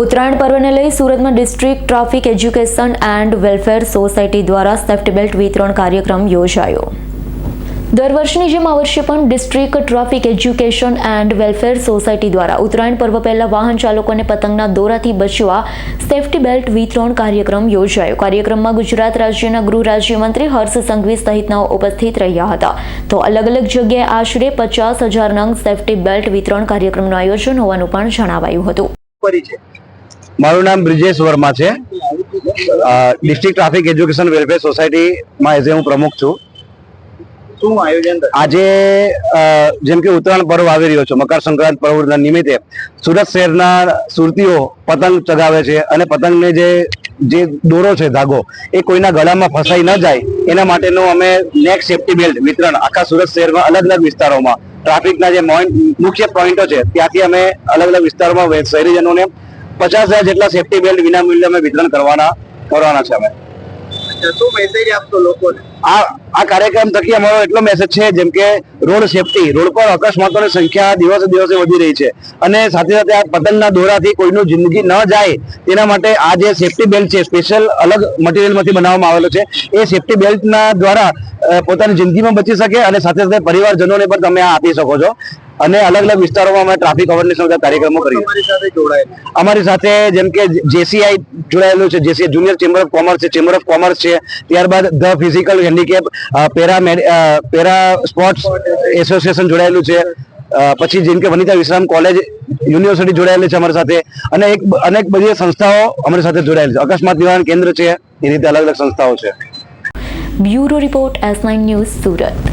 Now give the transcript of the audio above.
ઉત્તરાયણ પર્વને લઈ સુરતમાં district traffic education and welfare society દ્વારા સેફ્ટી બેલ્ટ વિતરણ કાર્યક્રમ યોજાયો. દર વર્ષની જેમ આ વર્ષે પણ district traffic education and welfare society દ્વારા ઉત્તરાયણ પર્વ પહેલા વાહન ચાલકોને પતંગના દોરાથી બચવા સેફ્ટી બેલ્ટ વિતરણ કાર્યક્રમ યોજાયો. કાર્યક્રમમાં ગુજરાત રાજ્યના ગૃહ રાજ્યમંત્રી હર્ષ સંઘવી સહિતનાઓ ઉપસ્થિત રહ્યા હતા. તો અલગ અલગ જગ્યાએ આશરે પચાસ હજાર નંગ સેફ્ટી બેલ્ટ વિતરણ કાર્યક્રમનું આયોજન હોવાનું પણ જણાવાયું હતું. મારું નામ બ્રિજેશ વર્મા છે. ડિસ્ટ્રિક્ટ ટ્રાફિક એજ્યુકેશન વેલફેર સોસાયટીમાં એઝ એ હું પ્રમુખ છું. શું આયોજન આજે જેમ કે ઉત્તરાયણ પર્વ આવી રહ્યો છે મકર સંક્રાંત પર્વના નિમિત્તે સુરત શહેરના સુરતીઓ પતંગ ચગાવે છે અને પતંગને જે જે દોરો છે ધાગો એ કોઈના ગળામાં ફસાઈ ન જાય એના માટેનું અમે નેક સેફ્ટી બેલ્ટ વિતરણ આખા સુરત શહેરમાં અલગ અલગ વિસ્તારોમાં ટ્રાફિકના જે મુખ્ય પોઈન્ટો છે ત્યાંથી અમે અલગ અલગ વિસ્તારોમાં શહેરીજનોને પચાસ હજાર જેટલા સેફટી બેલ્ટ વિના મૂલ્ય અમે વિતરણ કરવાના કરવાના છે અમે. શું મેસેજ આપશો લોકોને? આ આ કાર્યક્રમ થકી અમારો એટલો મેસેજ છે જેમ કે રોડ સેફટી રોડ પર અકસ્માતોની સંખ્યા દિવસે દિવસે વધી રહી છે. અને સાથે સાથે આ પતંગના દોરાથી કોઈનું જિંદગી ન જાય તેના માટે આ જે સેફટી બેલ્ટ છે સ્પેશિયલ અલગ મટીરિયલમાંથી બનાવવામાં આવેલો છે એ સેફટી બેલ્ટના દ્વારા પોતાની જિંદગીમાં બચી શકે અને સાથે સાથે પરિવારજનોને પણ તમે આ આપી શકો છો. અને અલગ અલગ વિસ્તારોમાં અમે ટ્રાફિક અવેરનેસ કાર્યક્રમો કરીએ. અમારી સાથે જેમ કે જેસીઆઈ જોડાયેલું છે JC junior chamber of commerce છે ચેમ્બર ઓફ કોમર્સ છે ત્યારબાદ the physical handicap para para sports association જોડાયેલું છે. પછી જેમ કે વનિતા વિશ્રામ કોલેજ યુનિવર્સિટી જોડાયેલી છે અમારી સાથે. અને એક અનેક બધી સંસ્થાઓ અમારી સાથે જોડાયેલી છે. અકસ્માત નિવારણ કેન્દ્ર છે. એ રીતે અલગ અલગ સંસ્થાઓ છે. Bureau report S nine news Surat.